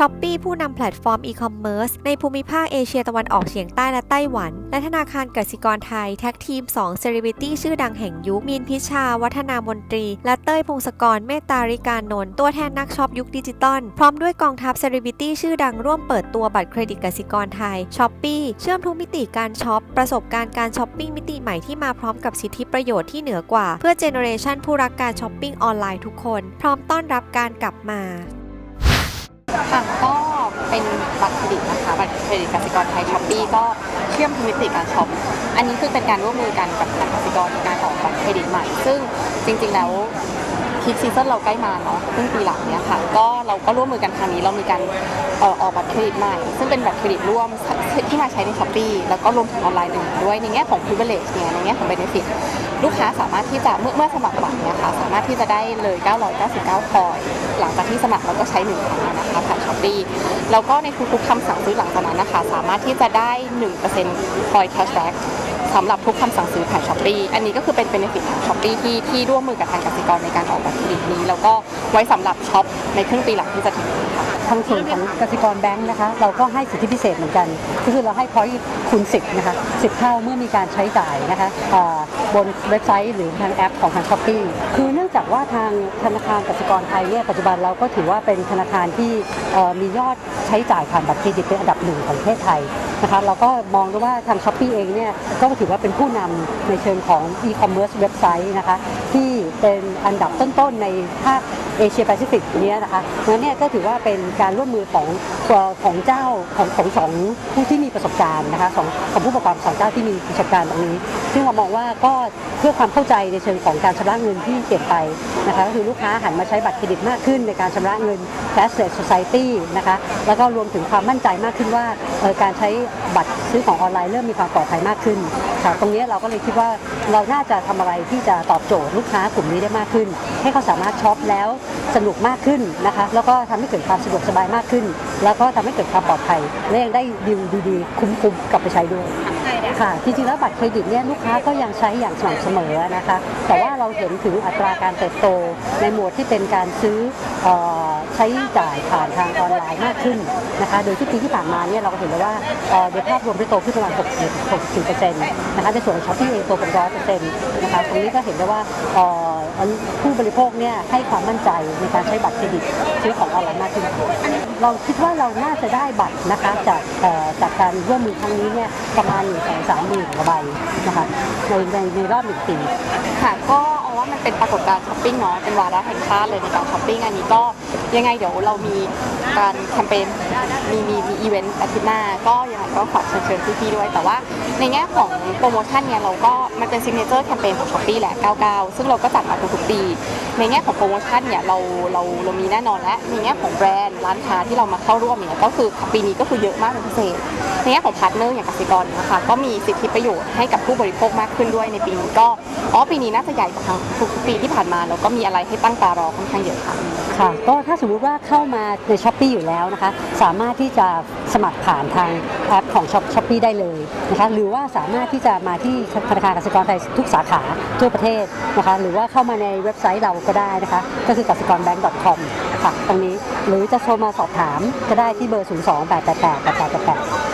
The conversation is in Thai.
ช้อปปีผู้นำแพลตฟอร์มอีคอมเมิร์ซในภูมิภาคเอเชียตะวันออกเฉียงใต้และไต้หวัน และธนาคารกสิกรไทย แท็กทีม 2 เซเลบริตี้ชื่อดังแห่งยุค มีนพิชา วัฒนามนตรี และเต้ยพงศกรเมตตาริการนนท์ตัวแทนนักช็อปยุคดิจิตอล พร้อมด้วยกองทัพเซเลบริตี้ชื่อดังร่วมเปิดตัวบัตรเครดิตกสิกรไทยช้อปปีเชื่อมทุกมิติการช็อป ประสบการณ์การช้อปปิ้งมิติใหม่ที่มาพร้อมกับสิทธิประโยชน์ที่เหนือกว่า เพื่อเจเนอเรชันผู้รักการช้อปปิ้งออนไลน์ทุกคน พร้อมต้อนรับการกลับมา บัตรเครดิตนะคะบัตรเครดิตกสิกรไทยช้อปปี้ก็เชื่อมทุกมิติการช็อปอันนี้คือเป็นการร่วมมือกันกับทางกสิกรในการออกบัตรเครดิตใหม่ ซึ่งจริง ๆ แล้ว พีคซีซั่นเราใกล้มาเนาะครึ่งปีหลังเนี่ยค่ะก็เราก็ร่วมมือกันครั้งนี้เรามีการออกบัตรเครดิตใหม่ ซึ่งเป็นบัตรเครดิตร่วมที่มาใช้ในช้อปปีแล้วก็รวมถึงออนไลน์อื่นด้วยในแง่ของ privilege เนี่ยในแง่ของ benefit ลูกค้าสามารถที่จะเมื่อเมื่อสมัครบัตรเนี่ยค่ะสามารถที่จะได้เลย 999 คอย หลังจากที่สมัครแล้วก็ใช้หนึ่งครั้งนะคะผ่านช้อปปี้แล้วก็ในทุกๆคำสั่งซื้อหลังจากนั้นนะคะสามารถที่จะได้ 1%คอยแคชแบ็ก สำหรับทุกคำสั่งซื้อผ่านช้อปปีอันนี้ก็คือเป็นเบนฟิตของช้อปปีที่ที่ร่วมมือกับทางกสิกรในการออกบัตรเครดิตนี้ แล้วก็ไว้สำหรับช็อปในครึ่งปีหลังที่จะถึงนี้ค่ะ ทางส่วนของกสิกรแบงค์นะคะ เราก็ให้สิทธิพิเศษเหมือนกัน ก็คือเราให้พอยต์คูณ10นะคะ10 เท่าเมื่อมีการใช้จ่ายนะคะบนเว็บไซต์หรือทางแอปของทางช้อปปีคือเนื่องจากว่าทางธนาคารกสิกรไทยเนี่ยปัจจุบันเราก็ถือว่าเป็นธนาคารที่มียอดใช้จ่ายผ่านบัตรเครดิตเป็นอันดับหนึ่งของประเทศไทยนะคะเราก็มองดูว่าทางช้อปปีเองเนี่ยก็ถือว่าเป็นผู้นำในเชิงของอีคอมเมิร์ซเว็บไซต์นะคะ ที่เป็นอันดับต้นๆในภาคเอเชียแปซิฟิกนี้นะคะงั้นเนี่ยก็ถือว่าเป็นการร่วมมือของของเจ้าของของสองผู้ที่มีประสบการณ์นะคะสองของผู้ประกอบการสองเจ้าที่มีประสบการณ์ตรงนี้ ซึ่งเรามองว่าก็เพื่อความเข้าใจในเชิงของการชำระเงินที่เปลี่ยนไปนะคะก็คือลูกค้าหันมาใช้บัตรเครดิตมากขึ้นในการชำระเงิน cashless society นะคะแล้วก็รวมถึงความมั่นใจมากขึ้นว่าการใช้บัตรซื้อของออนไลน์เริ่มมีความปลอดภัยมากขึ้นค่ะตรงนี้เราก็เลยคิดว่าเราน่าจะทำอะไรที่จะตอบโจทย์ลูกค้ากลุ่มนี้ได้มากขึ้น ให้เขาสามารถช็อปแล้วสนุกมากขึ้นนะคะ แล้วก็ทำให้เกิดความสะดวกสบายมากขึ้น แล้วก็ทำให้เกิดความปลอดภัยและยังได้ดิวดีๆ คุ้มๆกลับไปใช้ด้วยค่ะจริงๆแล้วบัตรเครดิตเนี่ยลูกค้าก็ยังใช้อย่างสม่ำเสมอนะคะ แต่ว่าเราเห็นถึงอัตราการเติบโตในหมวดที่เป็นการซื้อเออ ใช้จ่ายผ่านทางออนไลน์มากขึ้นนะคะโดยที่ปีที่ผ่านมาเนี่ยเราก็เห็นแล้วว่าโดยภาพรวมได้โตขึ้นประมาณ64%นะคะในส่วนของช้อปปี้เองโตเป็นร้อยเปอร์เซ็นต์นะคะตรงนี้ก็เห็นได้ว่าผู้บริโภคเนี่ยให้ความมั่นใจในการใช้บัตรเครดิตซื้อของออนไลน์มากขึ้น เราคิดว่าเราน่าจะได้บัตรนะคะจากจากการร่วมมือครั้งนี้เนี่ยประมาณ1นึ่งแสนสามหมื่นกว่าใบนะคะในในในรอบหนึ่งปีค่ะก็เอาว่ามันเป็นปรากฏการณ์ช้อปปิ้งเนาะเป็นวาระแห่งชาติเลยในการช้อปปิ้งอันนี้ก็ ยังไงเดี๋ยวเรามีการแคมเปญมีมีมีอีเวนต์อาทิตย์หน้า ก็ยังไงก็ฝากเชิญเชิญพี่ๆด้วย แต่ว่าในแง่ของโปรโมชั่นเนี่ยเราก็มันเป็นซิกเนเจอร์แคมเปญของช้อปปี้แหละ 99 ซึ่งเราก็จัดมาทุกๆปี ในแง่ของโปรโมชั่นเนี่ยเราเราเรามีแน่นอนและในแง่ของแบรนด์ร้านค้าที่เรามาเข้าร่วมเนี่ยก็คือปีนี้ก็คือเยอะมากเป็นพิเศษ ในแง่ของพาร์ทเนอร์อย่างกสิกรนะคะก็มีสิทธิประโยชน์ให้กับผู้บริโภคมากขึ้นด้วยในปีนี้ก็ อ๋อปีนี้น่าจะใหญ่กว่าครั้งทุกปีที่ผ่านมาแล้วก็มีอะไรให้ตั้งตารอค่อนข้างเยอะค่ะ ค่ะก็ถ้าสมมุติว่าเข้ามาในช้อปปีอยู่แล้วนะคะ สามารถที่จะสมัครผ่านทางแอปของช้อปช้อปปีได้เลยนะคะหรือว่าสามารถที่จะมาที่ธนาคารกสิกรไทยทุกสาขาทั่วประเทศนะคะหรือว่าเข้ามาในเว็บไซต์เราก็ได้นะคะก็คือกสิกรแบงก์ .com ค่ะตรงนี้หรือจะโทรมาสอบถามก็ได้ที่เบอร์ 0 2 8 8 8 8 8 8